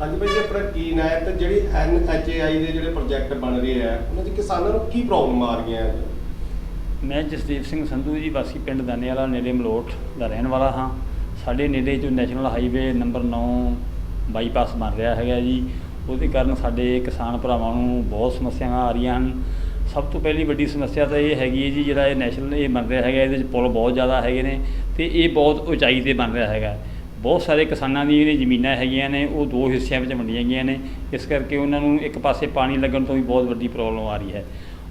ਹਾਂਜੀ ਭਾਈ ਜੀ, ਆਪਣਾ ਕੀ ਨਾਂ ਹੈ? ਤੇ ਜਿਹੜੀ ਐਨਐਚਏਆਈ ਦੇ ਜਿਹੜੇ ਪ੍ਰੋਜੈਕਟ ਬਣ ਰਹੇ ਆ, ਉਹਨਾਂ 'ਚ ਕਿਸਾਨਾਂ ਨੂੰ ਕੀ ਪ੍ਰੋਬਲਮ ਆ ਰਹੀਆਂ ਹੈ ਮੈਂ ਜਸਦੀਪ ਸਿੰਘ ਸੰਧੂ ਜੀ, ਵਾਸੀ ਪਿੰਡ ਦਾਨੇਵਾਲਾ, ਨੇੜੇ ਮਲੋਟ ਦਾ ਰਹਿਣ ਵਾਲਾ ਹਾਂ। ਸਾਡੇ ਨੇੜੇ ਜੋ ਨੈਸ਼ਨਲ ਹਾਈਵੇ ਨੰਬਰ 9 ਬਾਈਪਾਸ ਬਣ ਰਿਹਾ ਹੈਗਾ ਜੀ, ਉਹਦੇ ਕਾਰਨ ਸਾਡੇ ਕਿਸਾਨ ਭਰਾਵਾਂ ਨੂੰ ਬਹੁਤ ਸਮੱਸਿਆਵਾਂ ਆ ਰਹੀਆਂ ਹਨ। ਸਭ ਤੋਂ ਪਹਿਲੀ ਵੱਡੀ ਸਮੱਸਿਆ ਤਾਂ ਇਹ ਹੈਗੀ ਹੈ ਜੀ, ਜਿਹੜਾ ਇਹ ਨੈਸ਼ਨਲ ਇਹ ਬਣ ਰਿਹਾ ਹੈਗਾ, ਇਹਦੇ ਵਿੱਚ ਪੁਲ ਬਹੁਤ ਜ਼ਿਆਦਾ ਹੈਗੇ ਨੇ ਤੇ ਇਹ ਬਹੁਤ ਉਚਾਈ ਤੇ ਬਣ ਰਿਹਾ ਹੈਗਾ। ਬਹੁਤ ਸਾਰੇ ਕਿਸਾਨਾਂ ਦੀ ਜਿਹੜੀ ਜ਼ਮੀਨਾਂ ਹੈਗੀਆਂ ਨੇ, ਉਹ ਦੋ ਹਿੱਸਿਆਂ ਵਿੱਚ ਵੰਡੀਆਂ ਗਈਆਂ ਨੇ। ਇਸ ਕਰਕੇ ਉਹਨਾਂ ਨੂੰ ਇੱਕ ਪਾਸੇ ਪਾਣੀ ਲੱਗਣ ਤੋਂ ਵੀ ਬਹੁਤ ਵੱਡੀ ਪ੍ਰੋਬਲਮ ਆ ਰਹੀ ਹੈ।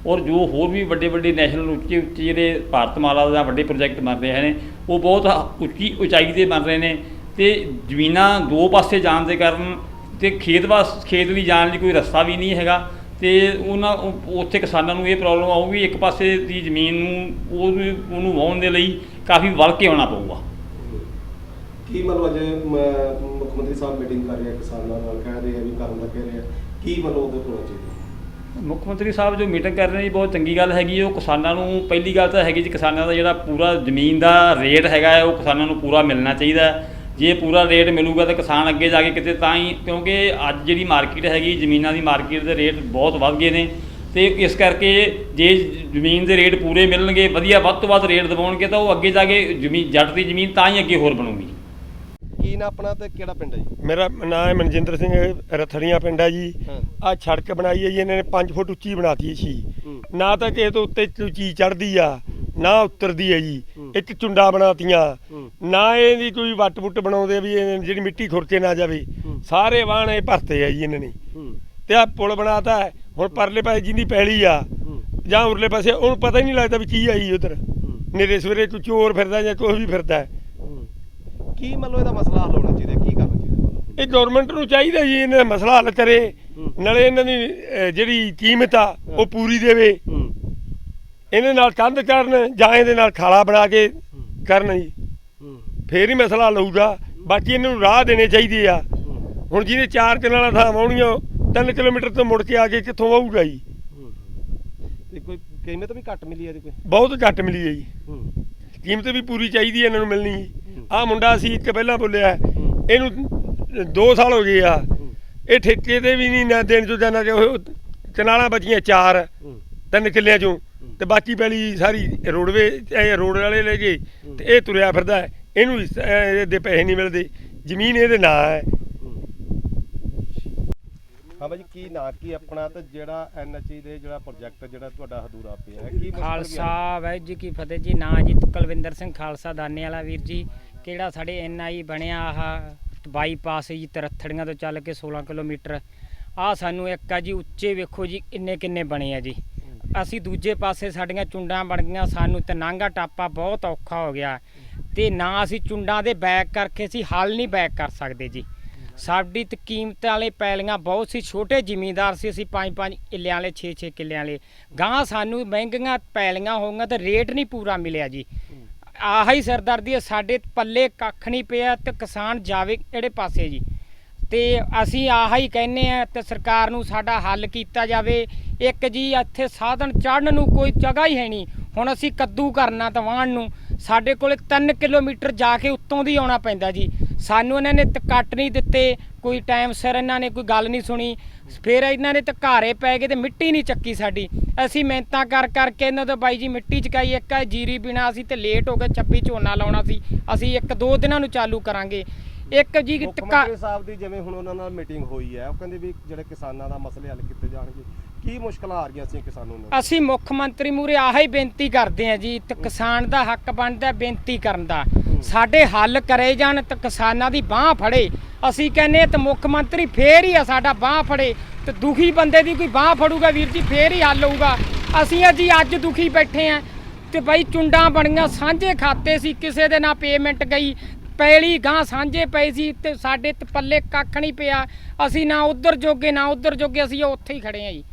ਔਰ ਜੋ ਹੋਰ ਵੀ ਵੱਡੇ ਵੱਡੇ ਨੈਸ਼ਨਲ ਉੱਚੇ ਉੱਚੇ ਜਿਹੜੇ ਭਾਰਤਮਾਲਾ ਦਾ ਵੱਡੇ ਪ੍ਰੋਜੈਕਟ ਬਣ ਰਹੇ ਨੇ, ਉਹ ਬਹੁਤ ਉੱਚੀ ਉਚਾਈ ਤੇ ਬਣ ਰਹੇ ਨੇ ਤੇ ਜ਼ਮੀਨਾਂ ਦੋ ਪਾਸੇ ਜਾਣ ਦੇ ਕਾਰਨ ਤੇ ਖੇਤ ਵਾਸ, ਖੇਤ ਲਈ ਜਾਣ ਲਈ ਕੋਈ ਰਸਤਾ ਵੀ ਨਹੀਂ ਹੈਗਾ ਤੇ ਉਹਨਾਂ ਉੱਥੇ ਕਿਸਾਨਾਂ ਨੂੰ ਇਹ ਪ੍ਰੋਬਲਮ ਆਊਗੀ, ਇੱਕ ਪਾਸੇ ਦੀ ਜ਼ਮੀਨ ਨੂੰ, ਉਹ ਉਹਨੂੰ ਵਾਹੁਣ ਦੇ ਲਈ ਕਾਫੀ ਵਲ ਕੇ ਆਉਣਾ ਪਊਗਾ। ਕੀ ਮਤਲਬ ਅਜੇ ਮ- ਮੁੱਖ ਮੰਤਰੀ ਸਾਹਿਬ ਮੀਟਿੰਗ ਕਰ ਰਹੇ ਆ ਕਿਸਾਨਾਂ ਨਾਲ ਕਹਿ ਰਹੇ ਆ ਵੀ ਕਰਨ ਦਾ ਕਹਿ ਰਹੇ ਆ। ਕੀ ਮਤਲਬ ਉਹਦੇ ਹੋਣਾ ਚਾਹੀਦਾ? ਮੁੱਖ ਮੰਤਰੀ ਸਾਹਿਬ ਜੋ ਮੀਟਿੰਗ ਕਰ ਰਹੇ ਨੇ ਜੀ, ਬਹੁਤ ਚੰਗੀ ਗੱਲ ਹੈਗੀ ਹੈ। ਉਹ ਕਿਸਾਨਾਂ ਨੂੰ ਪਹਿਲੀ ਗੱਲ ਤਾਂ ਹੈਗੀ ਜੀ, ਕਿਸਾਨਾਂ ਦਾ ਜਿਹੜਾ ਪੂਰਾ ਜ਼ਮੀਨ ਦਾ ਰੇਟ ਹੈਗਾ ਹੈ, ਉਹ ਕਿਸਾਨਾਂ ਨੂੰ ਪੂਰਾ ਮਿਲਣਾ ਚਾਹੀਦਾ ਹੈ। ਜੇ ਪੂਰਾ ਰੇਟ ਮਿਲੂਗਾ ਤਾਂ ਕਿਸਾਨ ਅੱਗੇ ਜਾ ਕੇ ਕਿਤੇ ਤਾਂ ਹੀ, ਕਿਉਂਕਿ ਅੱਜ ਜਿਹੜੀ ਮਾਰਕੀਟ ਹੈਗੀ, ਜ਼ਮੀਨਾਂ ਦੀ ਮਾਰਕੀਟ ਦੇ ਰੇਟ ਬਹੁਤ ਵੱਧ ਗਏ ਨੇ। ਤੇ ਇਸ ਕਰਕੇ ਜੇ ਜ਼ਮੀਨ ਦੇ ਰੇਟ ਪੂਰੇ ਮਿਲਣਗੇ, ਵਧੀਆ ਵੱਧ ਤੋਂ ਵੱਧ ਰੇਟ ਦਿਵਾਉਣਗੇ, ਤਾਂ ਉਹ ਅੱਗੇ ਜਾ ਕੇ ਜ਼ਮੀਨ ਜੱਟ ਦੀ ਜ਼ਮੀਨ ਤਾਂ ਹੀ ਅੱਗੇ ਹੋਰ ਬਣੂਗੀ। ਕੀ ਨਾ ਆਪਣਾ ਤੇ ਕਿਹੜਾ ਪਿੰਡ ਹੈ ਜੀ ਮੇਰਾ ਨਾਮ ਹੈ ਮਨਜਿੰਦਰ ਸਿੰਘ ਰਥੜੀਆਂ ਪਿੰਡ ਹੈ ਜੀ ਹਾਂ। ਆ ਸੜਕ ਬਣਾਈ ਹੈ ਜੀ ਇਹਨਾਂ ਨੇ 5 ਫੁੱਟ ਉੱਚੀ ਬਣਾਤੀ ਸੀ ਹੂੰ। ਨਾ ਤਾਂ ਕਿਸੇ ਤੋਂ ਉੱਤੇ ਕੋਈ ਚੀਜ਼ ਚੜਦੀ ਆ ਨਾ ਉਤਰਦੀ ਹੈ ਜੀ ਹੂੰ। ਇੱਕ ਚੁੰਡਾ ਬਣਾਤੀਆਂ ਹੂੰ। ਨਾ ਇਹਦੀ ਕੋਈ ਵੱਟ ਵੁੱਟ ਬਣਾਉਂਦੇ ਵੀ ਇਹ ਜਿਹੜੀ ਮਿੱਟੀ ਖੁਰਚੇ ਨਾ ਜਾਵੇ ਹੂੰ। ਸਾਰੇ ਵਾਹਣ ਇਹ ਭਰਤੇ ਆ ਜੀ ਇਹਨਾਂ ਨੇ ਹੂੰ ਤੇ ਆ ਪੁਲ ਬਣਾਤਾ ਹੈ ਹੁਣ ਪਰਲੇ ਪਾਸੇ ਜਿੰਦੀ ਪੈਲੀ ਆ ਹੂੰ ਜਾਂ ਉਰਲੇ ਪਾਸੇ ਉਹਨੂੰ ਪਤਾ ਹੀ ਨਹੀਂ ਲੱਗਦਾ ਵੀ ਕੀ ਆਈ ਉਧਰ ਹੂੰ ਨੇਰੇ ਸਵੇਰੇ ਕੋਈ ਚੋਰ ਫਿਰਦਾ ਜਾਂ ਕੋਈ ਵੀ ਫਿਰਦਾ। ਹੂੰ। ਕੀ ਮਤਲਬ ਇਹਦਾ ਮਸਲਾ ਹੱਲ ਹੋਣਾ ਚਾਹੀਦਾ? ਕੀ ਕਰਨਾ ਚਾਹੀਦਾ ਇਹ ਗਵਰਨਮੈਂਟ ਨੂੰ ਚਾਹੀਦਾ ਜੀ ਇਹਨਾਂ ਦਾ ਮਸਲਾ ਹੱਲ ਕਰੇ। ਨਾਲੇ ਇਹਨਾਂ ਦੀ ਅਹ, ਜਿਹੜੀ ਕੀਮਤ ਆ ਉਹ ਪੂਰੀ ਦੇਵੇ। ਹੂੰ। ਇਹਦੇ ਨਾਲ ਕੰਧ ਕਰਨ ਜਾਂ ਇਹਦੇ ਨਾਲ ਖਾਲਾ ਬਣਾ ਕੇ ਕਰਨ ਜੀ। ਹੂੰ। ਫੇਰ ਹੀ ਮਸਲਾ ਲਊਗਾ ਬਾਕੀ ਇਹਨਾਂ ਨੂੰ ਰਾਹ ਦੇਣੇ ਚਾਹੀਦੇ ਆ। ਹੂੰ। ਹੁਣ ਜਿਹਨੇ ਚਾਰ ਕਨਾਲਾਂ ਥਾਂ ਆਉਣੀਆਂ 3 ਕਿਲੋਮੀਟਰ ਤੋਂ ਮੁੜ ਕੇ ਆ ਕੇ ਕਿੱਥੋਂ ਆਊਗਾ ਜੀ? ਹੂੰ। ਤੇ ਕੋਈ ਕੀਮਤ ਵੀ ਘੱਟ ਮਿਲੀ ਇਹਦੀ ਕੋਈ? ਬਹੁਤ ਘੱਟ ਮਿਲੀ ਹੈ ਜੀ। ਹੂੰ। ਕੀਮਤ ਵੀ ਪੂਰੀ ਚਾਹੀਦੀ ਹੈ ਇਹਨਾਂ ਨੂੰ ਮਿਲਣੀ ਜੀ। ਆਹ ਮੁੰਡਾ ਸੀ ਇੱਕ ਪਹਿਲਾਂ ਬੋਲਿਆ। ਇਹਨੂੰ 2 ਸਾਲ ਹੋ ਗਏ ਆ। ਇਹ ਠੇਕੇ ਤੇ ਵੀ ਨਹੀਂ ਨਾ ਦੇਣ ਚੋਂ ਜਾਣਾ ਕਿ ਉਹ ਕਨਾਲਾਂ ਬਚੀਆਂ ਚਾਰ ਤਿੰਨ ਕਿੱਲਿਆਂ ਚੋਂ ਤੇ ਬਾਕੀ ਪੈਲੀ ਸਾਰੀ ਰੋਡਵੇ ਇਹ ਰੋਡ ਵਾਲੇ ਲੈ ਗਏ ਤੇ ਇਹ ਤੁਰਿਆ ਫਿਰਦਾ। ਇਹਨੂੰ ਇਹਦੇ ਪੈਸੇ ਨਹੀਂ ਮਿਲਦੇ ਜ਼ਮੀਨ ਇਹਦੇ ਨਾਂ ਹੈ ਹਾਂ ਬਾਜੀ ਕੀ ਨਾਂ ਕੀ ਆਪਣਾ ਤੇ ਜਿਹੜਾ ਐਨਐਚਏ ਦੇ ਜਿਹੜਾ ਪ੍ਰੋਜੈਕਟ ਜਿਹੜਾ ਤੁਹਾਡਾ ਹਦੂਰਾ ਪਿਆ ਹੈ ਕੀ ਆ? ਖਾਲਸਾ ਵਾਹਿਗੁਰੂ ਜੀ ਕੀ ਫਤਿਹ ਜੀ ਨਾਂ ਜੀ ਕੁਲਵਿੰਦਰ ਸਿੰਘ ਖਾਲਸਾ ਦਾਨੇ ਵਾਲਾ ਵੀਰ ਜੀ ਕਿਹੜਾ ਸਾਡੇ ਐਨਆਈ ਬਣਿਆ ਆਹ ਬਾਈਪਾਸ ਜੀ ਤਰੱਥੜੀਆਂ ਤੋਂ ਚੱਲ ਕੇ 16 ਕਿਲੋਮੀਟਰ। ਆ ਸਾਨੂੰ ਇੱਕ ਆ ਜੀ, ਉੱਚੇ ਵੇਖੋ ਜੀ, ਕਿੰਨੇ ਕਿੰਨੇ ਬਣੇ ਆ ਜੀ। ਅਸੀਂ ਦੂਜੇ ਪਾਸੇ ਸਾਡੀਆਂ ਚੁੰਡਾਂ ਬਣ ਗਈਆਂ, ਸਾਨੂੰ ਤੇ ਨਾਂਗਾ ਟਾਪਾ ਬਹੁਤ ਔਖਾ ਹੋ ਗਿਆ। ਤੇ ਨਾ ਅਸੀਂ ਚੁੰਡਾਂ ਦੇ ਬੈਕ ਕਰਕੇ ਅਸੀਂ ਹੱਲ ਨਹੀਂ ਬੈਕ ਕਰ ਸਕਦੇ ਜੀ। ਸਾਡੀ ਤੇ ਕੀਮਤ ਵਾਲੇ ਪੈਲੀਆਂ ਬਹੁਤ ਸੀ, ਛੋਟੇ ਜ਼ਿਮੀਂਦਾਰ ਸੀ ਅਸੀਂ 5-5 ਕਿੱਲਿਆਂ ਵਾਲੇ 6-6 ਕਿੱਲਿਆਂ ਵਾਲੇ। ਗਾਂ ਸਾਨੂੰ ਮਹਿੰਗੀਆਂ ਪੈਲੀਆਂ ਹੋਈਆਂ ਤੇ ਰੇਟ ਨਹੀਂ ਪੂਰਾ ਮਿਲਿਆ ਜੀ। ਆਹ ਹੀ ਸਰਦਰਦੀ ਹੈ, ਸਾਡੇ ਪੱਲੇ ਕੱਖ ਨਹੀਂ ਪਿਆ ਤੇ ਕਿਸਾਨ ਜਾਵੇ ਕਿਹੜੇ ਪਾਸੇ ਜੀ। ਤੇ ਅਸੀਂ ਆਹ ਹੀ ਕਹਿੰਨੇ ਆ ਤੇ ਸਰਕਾਰ ਨੂੰ ਸਾਡਾ ਹੱਲ ਕੀਤਾ ਜਾਵੇ। ਇੱਕ ਜੀ ਇੱਥੇ ਸਾਧਨ ਚੜਨ ਨੂੰ ਕੋਈ ਜਗ੍ਹਾ ਹੀ ਹੈ ਨਹੀਂ। ਹੁਣ ਅਸੀਂ ਕੱਦੂ ਕਰਨਾ ਤਾਂ ਵਾਹਣ ਨੂੰ। ਸਾਡੇ ਕੋਲੇ 3 ਕਿਲੋਮੀਟਰ ਜਾ ਕੇ ਉੱਤੋਂ ਦੀ ਆਉਣਾ ਪੈਂਦਾ ਜੀ। ਸਾਨੂੰ ਇਹਨਾਂ ਨੇ ਕੱਟ ਨਹੀਂ ਦਿੱਤੇ ਕੋਈ ਟਾਈਮ ਸਿਰ ਇਹਨਾਂ ਨੇ ਕੋਈ ਗੱਲ ਨਹੀਂ ਸੁਣੀ। ਫਿਰ ਇਹਨਾਂ ਨੇ ਤੇ ਘਾਰੇ ਪੈ ਗਏ ਤੇ ਮਿੱਟੀ ਨਹੀਂ ਚੱਕੀ ਸਾਡੀ। ਅਸੀਂ ਮਿਹਨਤਾਂ ਕਰ ਕਰਕੇ ਇਹਨਾਂ ਤੋਂ ਬਾਈ ਜੀ ਮਿੱਟੀ ਚਕਾਈ ਇੱਕ ਆ ਜੀਰੀ ਬਿਨਾ ਅਸੀਂ ਤੇ ਲੇਟ ਹੋ ਗਏ 26 ਝੋਨਾ ਲਾਉਣਾ ਸੀ। ਅਸੀਂ ਇੱਕ ਦੋ ਦਿਨਾਂ ਨੂੰ ਚਾਲੂ ਕਰਾਂਗੇ। ਇੱਕ ਜੀ ਟਕਾ ਸਾਹਿਬ ਦੀ ਜਿਵੇਂ ਹੁਣ ਉਹਨਾਂ ਨਾਲ ਮੀਟਿੰਗ ਹੋਈ ਹੈ ਉਹ ਕਹਿੰਦੇ ਵੀ ਜਿਹੜੇ ਕਿਸਾਨਾਂ ਦਾ ਮਸਲੇ ਹੱਲ ਕੀਤੇ ਜਾਣਗੇ ਕੀ ਮੁਸ਼ਕਲਾਂ ਆ ਰਹੀਆਂ ਸੀ ਕਿਸਾਨਾਂ ਨੂੰ? ਅਸੀਂ ਮੁੱਖ ਮੰਤਰੀ ਮੂਰੇ ਆਹ ਹੀ ਬੇਨਤੀ ਕਰਦੇ ਹਾਂ ਜੀ ਕਿਸਾਨ ਦਾ ਹੱਕ ਬਣਦਾ ਬੇਨਤੀ ਕਰਨ ਦਾ। ਸਾਡੇ ਹੱਲ ਕਰੇ ਜਾਣ ਤੇ ਕਿਸਾਨਾਂ ਦੀ ਬਾਹ ਫੜੇ। ਅਸੀਂ ਕਹਿੰਨੇ ਤੇ ਮੁੱਖ ਮੰਤਰੀ ਫੇਰ ਹੀ ਆ ਸਾਡਾ ਬਾਹ ਫੜੇ। ਤੇ ਦੁਖੀ ਬੰਦੇ ਦੀ ਕੋਈ ਬਾਹ ਫੜੂਗਾ ਵੀਰ ਜੀ, ਫੇਰ ਹੀ ਹੱਲ ਹੋਊਗਾ। ਅਸੀਂ ਆ ਜੀ ਅੱਜ ਦੁਖੀ ਬੈਠੇ ਆ ਤੇ ਬਈ ਚੁੰਡਾਂ ਬਣੀਆਂ, ਸਾਂਝੇ ਖਾਤੇ ਸੀ, ਕਿਸੇ ਦੇ ਨਾਲ ਪੇਮੈਂਟ ਗਈ। ਪੈਲੀ ਗਾਂ ਸਾਂਝੇ ਪਏ ਸੀ ਤੇ ਸਾਡੇ ਤੇ ਪੱਲੇ ਕੱਖ ਨਹੀਂ ਪਿਆ। ਅਸੀਂ ਨਾ ਉਧਰ ਜੋਗੇ, ਨਾ ਉਧਰ ਜੋਗੇ, ਅਸੀਂ ਉੱਥੇ ਹੀ ਖੜੇ ਆ ਜੀ।